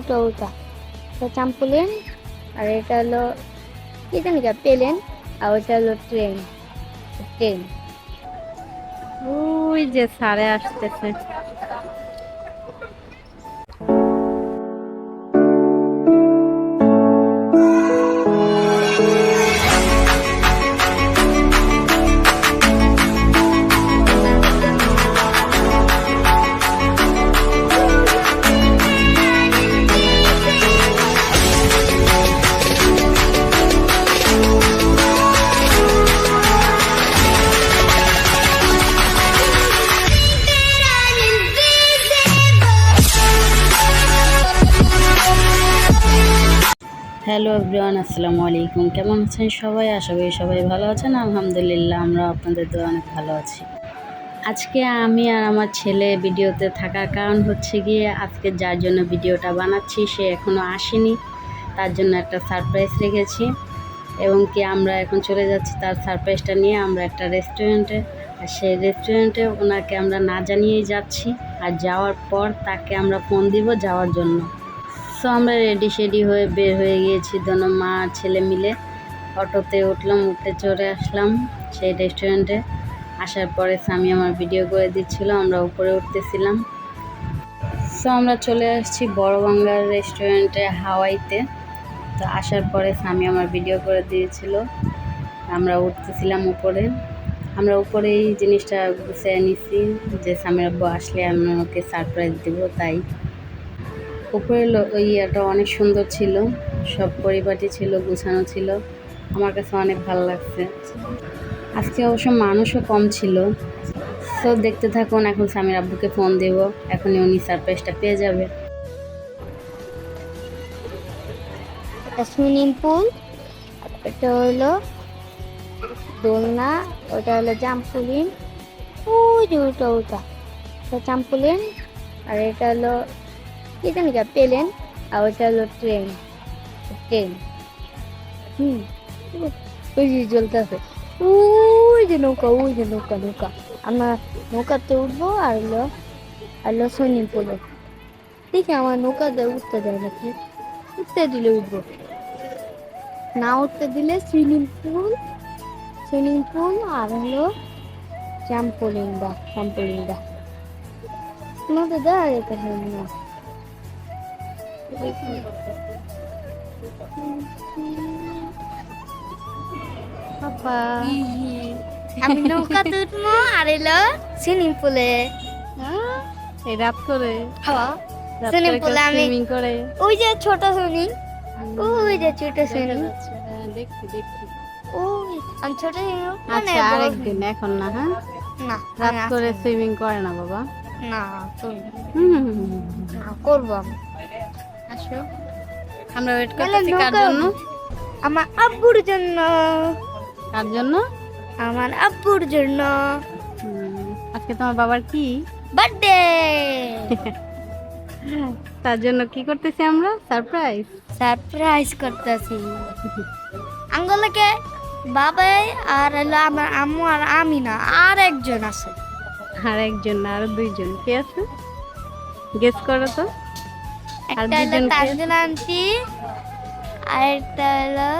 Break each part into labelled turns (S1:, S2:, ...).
S1: ওটা ওটা চাম্পুলেন আর এটা হলো, কি জানি কা পেলেন আর ওটা হলো ট্রেন ট্রেন
S2: ওই যে সারে আসতেছে। হ্যালো এভরিওয়ান, আসসালামু আলাইকুম। কেমন আছেন সবাই? আশা করি সবাই ভালো আছেন। আলহামদুলিল্লাহ, আমরা আপনাদের তো অনেক ভালো আছি। আজকে আমি আর আমার ছেলে ভিডিওতে থাকার কারণ হচ্ছে গিয়ে আজকে যার জন্য ভিডিওটা বানাচ্ছি, সে এখনও আসেনি। তার জন্য একটা সারপ্রাইজ রেখেছি। এবং কি আমরা এখন চলে যাচ্ছি তার সারপ্রাইজটা নিয়ে আমরা একটা রেস্টুরেন্টে। আর সেই রেস্টুরেন্টে ওনাকে আমরা না জানিয়েই যাচ্ছি। আর যাওয়ার পর তাকে আমরা ফোন দিব যাওয়ার জন্য। সো আমরা রেডি শেডি হয়ে বের হয়ে গিয়েছি দোনো মা ছেলে মিলে। অটোতে উঠলাম, উঠে চলে আসলাম সেই রেস্টুরেন্টে আসার পরে স্বামী আমার ভিডিও করে দিচ্ছিল, আমরা উপরে উঠতেছিলাম। সো আমরা চলে আসছি বড় বাংলার রেস্টুরেন্টে হাওয়াইতে। তো আসার পরে স্বামী আমার ভিডিও করে দিয়েছিল, আমরা উঠতেছিলাম উপরে। আমরা উপরে এই জিনিসটা গুছিয়ে নিছি যে স্বামীর আব্বু আসলে আমি ওকে সারপ্রাইজ দেবো, তাই। উপরের ইয়েটা অনেক সুন্দর ছিল। সব পরিপাটি ছিল, গুছানো ছিল। আমার কাছে অনেক ভালো লাগছে। আজকে অবশ্য মানুষও কম ছিল। তো দেখতে থাকুন, এখন স্বামীর আব্বুকে ফোন দেব। এখনই উনি সারপ্রাইজটা পেয়ে যাবে।
S1: সুইমিং পুল এটা হলো দোলনা, ওটা হলো জাম্পুলিন। ওই যে ওটা ওটা এটা চাম্পুলিন আর এটা হলো কি জানি কা পেলেন, আর ওটা হলো ট্রেন ট্রেন হুম, ওই যে জ্বলতেছে। ওই যে নৌকা, ওই যে নৌকা নৌকা। আমরা নৌকাতে উঠবো আর হলো আর হলো সুইমিং পুলে দেখি আমার নৌকাতে উঠতে দেয় নাকি? উঠতে দিলে উঠবো। না উঠতে দিলে সুইমিং পুল সুইমিং পুল আর হলো ট্রাম্পোলিনটা ট্রাম্পোলিনটা তোমাকে দেওয়া যেতে হয়, না।
S2: পাপা
S1: আমি নৌকাতে উঠবো আর এলো সুইমিং পুলে।
S2: এই রাত করে।
S1: সুইমিং পুলে আমি
S2: সুইমিং করে।
S1: ওই যে ছোট সুইমিং। ওই যে ছোট সুইমিং।
S2: হ্যাঁ, দেখছি দেখছি।
S1: ওই আমি ছোট মানে
S2: আচ্ছা আরেকদিন এখন না হ্যাঁ?
S1: না
S2: রাত করে সুইমিং করে না বাবা।
S1: না করব।
S2: হুম,
S1: করব আমি।
S2: আসো। আমরা ওয়েট করতেছি কার জন্য?
S1: আমার আব্বুর জন্য।
S2: কার জন্য?
S1: আমার আব্বুর জন্য।
S2: আজকে তোমার বাবার কি?
S1: বার্থডে
S2: তার জন্য কি করতেছি আমরা? সারপ্রাইজ
S1: সারপ্রাইজ করতেছি। আঙ্গলকে বাবাই আর হলো আমার আম্মু আর আমি না আর একজন আছে।
S2: আর একজন না আরও দুইজন। কে আছে? গেস করো তো।
S1: একটা হলো? তানজিল আন্টি আর একটা হলো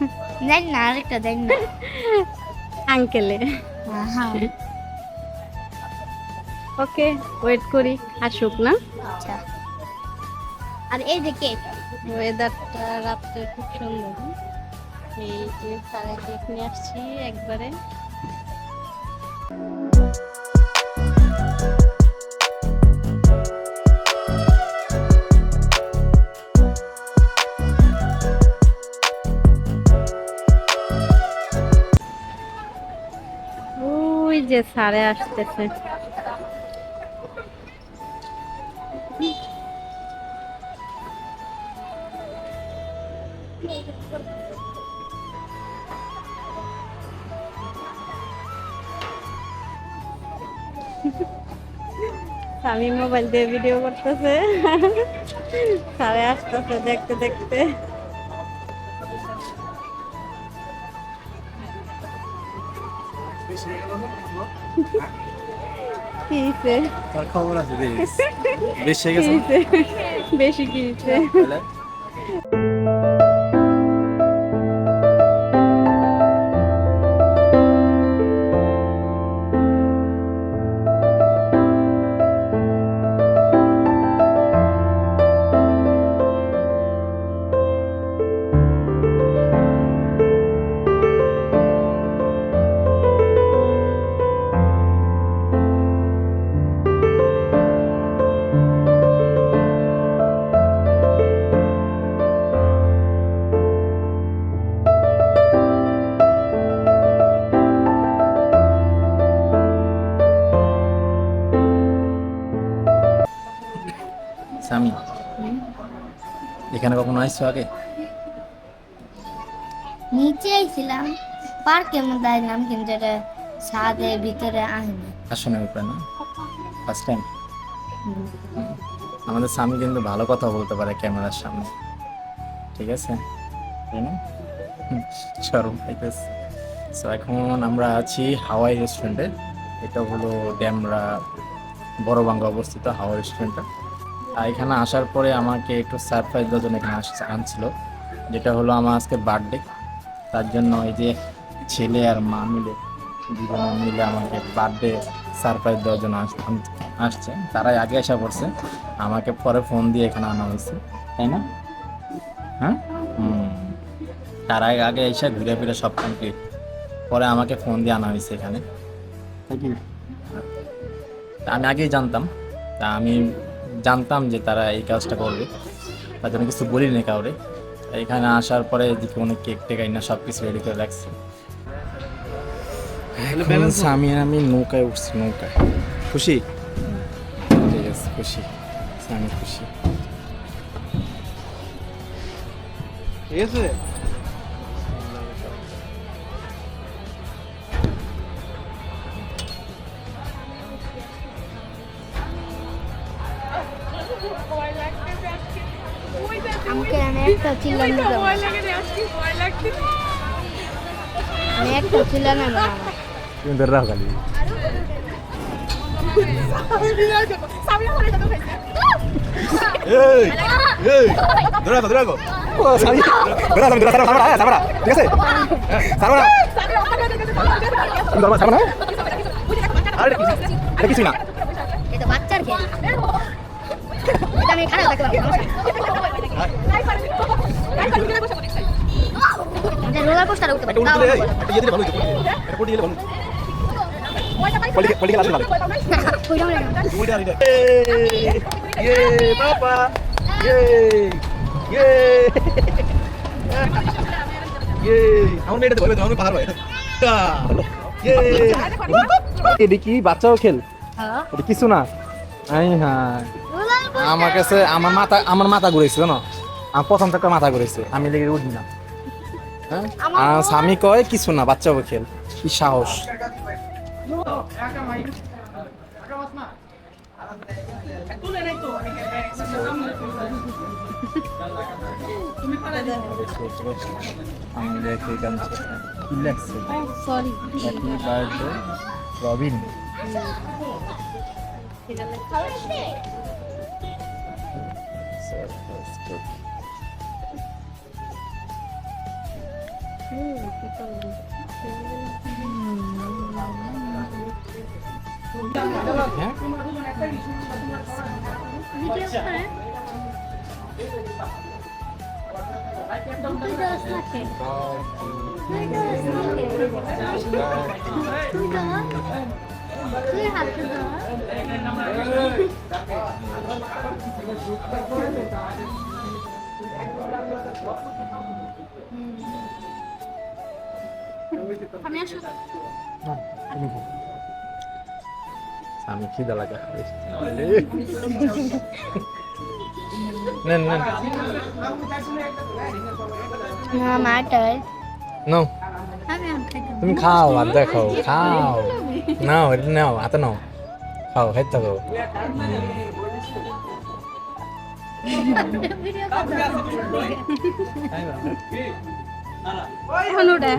S1: জানি না আরেকটা জানি না।
S2: আঙ্কেলে। ওকে ওয়েট করি আসুক না।
S1: আচ্ছা। আর এই যে কেক
S2: ওয়েদারটা রাত্রে খুব সুন্দর। এই যে সারা কেক নিয়ে আসছি একবারে। যে সারে আসতেছে।
S3: আমি মোবাইল দিয়ে ভিডিও করতেছে। সারে আসতেছে দেখতে দেখতে। কি হইছে?
S4: তার খবর আছে দেখিস বেশ হয়ে
S3: কি
S4: গেছে
S3: হইছে? বেশি কি হইছে?
S4: স্বামী। এখানে কখনো আসছো আগে?
S1: নিচে আইছিলাম। পার্কের মধ্যে আইলাম কিন্তু এটা ছাদের ভিতরে আসেনি
S4: আসো না উপরে না। ফার্স্ট টাইম আমাদের স্বামী কিন্তু ভালো কথা বলতে পারে ক্যামেরার সামনে। ঠিক আছে? না? পাইতেছে। সো এখন আমরা আছি হাওয়াই রেস্টুরেন্টে এটা হলো ড্যামরা বড় বড়বাঙ্গা অবস্থিত হাওয়াই রেস্টুরেন্টটা এখানে আসার পরে আমাকে একটু সারপ্রাইজ দেওয়ার জন্য এখানে আসছে আনছিল। যেটা হলো আমার আজকে বার্থডে তার জন্য ওই যে ছেলে আর মা মিলে দুজনে মিলে আমাকে বার্থডে সারপ্রাইজ দেওয়ার জন্য আসছে। তারাই আগে আসা পড়ছে। আমাকে পরে ফোন দিয়ে এখানে আনা হয়েছে। তাই না? হ্যাঁ? হুম। তারাই আগে এসে ঘুরে ফিরে সব কমপ্লিট পরে আমাকে ফোন দিয়ে আনা হয়েছে এখানে। আমি আগেই জানতাম। তা আমি জানতাম যে তারা এই কাজটা করবে। তার জন্য কিছু বলিনি কাউরে। এখানে আসার পরে এদিকে অনেক কেক টেক না সব কিছু রেডি করে রাখছি। আমি আমি নৌকায় উঠছি নৌকায়। খুশি? ঠিক আছে খুশি। আমি খুশি।
S5: ঠিক আছে।
S4: ধরে রাখো
S5: সামরা সামরা ঠিক আছে? আরে কিছু না।
S1: এটা বাচ্চার খেল। আমি খারাপ থাকতে পারব রোলার কোস্টারে উঠতে পারি
S5: এটা উঠতে রে এটা ইয়ে ইয়ে ইয়ে হয়। এটা কি? বাচ্চাও খেল? এটা কিছু না।
S4: আই হ্যাঁ। আমার কাছে আমার মাথা আমার মাথা ঘুরেছে জানো? আমার প্রথম থেকে মাথা ঘুরেছে আমি লেগে উঠি না হ্যাঁ আর স্বামী কয় কিছু না বাচ্চা খেল। কি সাহস? আমি দেখে গান কি আমি খিদা লাগা নেন নেন।
S1: না
S4: নাও। তুমি খাও আর দেখাও। খাও। নাও এটা নাও হাতে নাও। খাও খাই থাকো।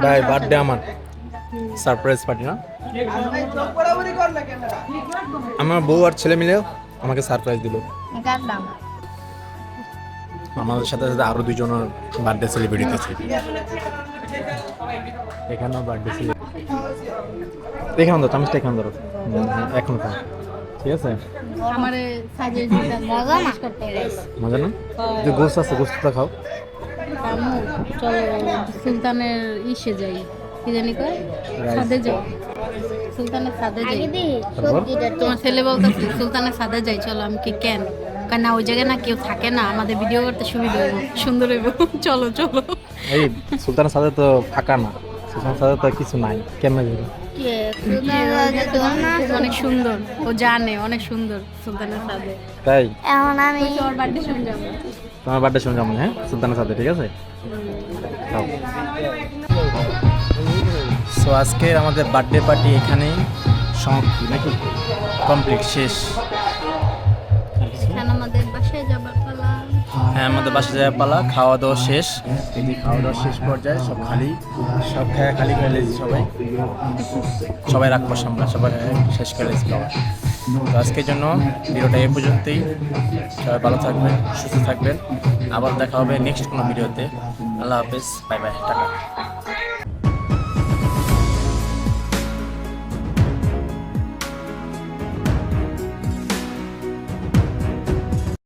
S4: ভাই বার্থডে আমার। সারপ্রাইজ পার্টি না? আমার বউ আর ছেলে মিলে আমাকে সারপ্রাইজ দিল। আমাদের সাথে সাথে আরও দুজনের বার্থডে সেলিব্রেট হতেছে এখানেও বার্থডে সেলিব্রেট এখানে ধরো চামচটা এখানে ধরো। এখন ঠিক আছে?
S3: আমারে
S1: মজা না? করতে
S4: মজা না? যে গোস্ত আছে গোস্তটা খাও।
S3: চলো সুলতানের ইসে যাই। কি জানি কয়? যাই। সুলতানের ছাদে যাই। তোমার ছেলে বলতেছে সুলতানের ছাদে যাই চলো আমি কি কেন? কারণ না ওই জায়গায় না কেউ থাকে না। আমাদের ভিডিও করতে সুবিধা হইব সুন্দর হইব। চলো চলো।
S4: এই সুলতানের সাথে তো ফাঁকা না। সুলতানের সাথে তো কিছু নাই। কেমন যাবে?
S3: অনেক সুন্দর। ও জানে অনেক সুন্দর সুলতানের সাথে
S4: তাই?
S1: এখন আমি
S3: তোর বার্থডে শুনে যাব।
S4: তোমার বার্থডে শুনে যাব হ্যাঁ? সুলতানের সাথে ঠিক আছে? সো আজকে আমাদের বার্থডে পার্টি এখানেই সমাপ্তি নাকি? কমপ্লিট শেষ। হ্যাঁ আমাদের বাসা যাওয়া পালা খাওয়া দাওয়া শেষ। যদি খাওয়া দাওয়া শেষ পর্যায়ে সব খালি সব খেয়ে খালি করে লেছি সবাই। সবাই রাখব আমরা সবাই শেষ করে লেছি খাওয়া তো আজকের জন্য ভিডিওটা এ পর্যন্তই। সবাই ভালো থাকবেন সুস্থ থাকবেন। আবার দেখা হবে নেক্সট কোনো ভিডিওতে। আল্লাহ হাফেজ বাই বাই টাটা।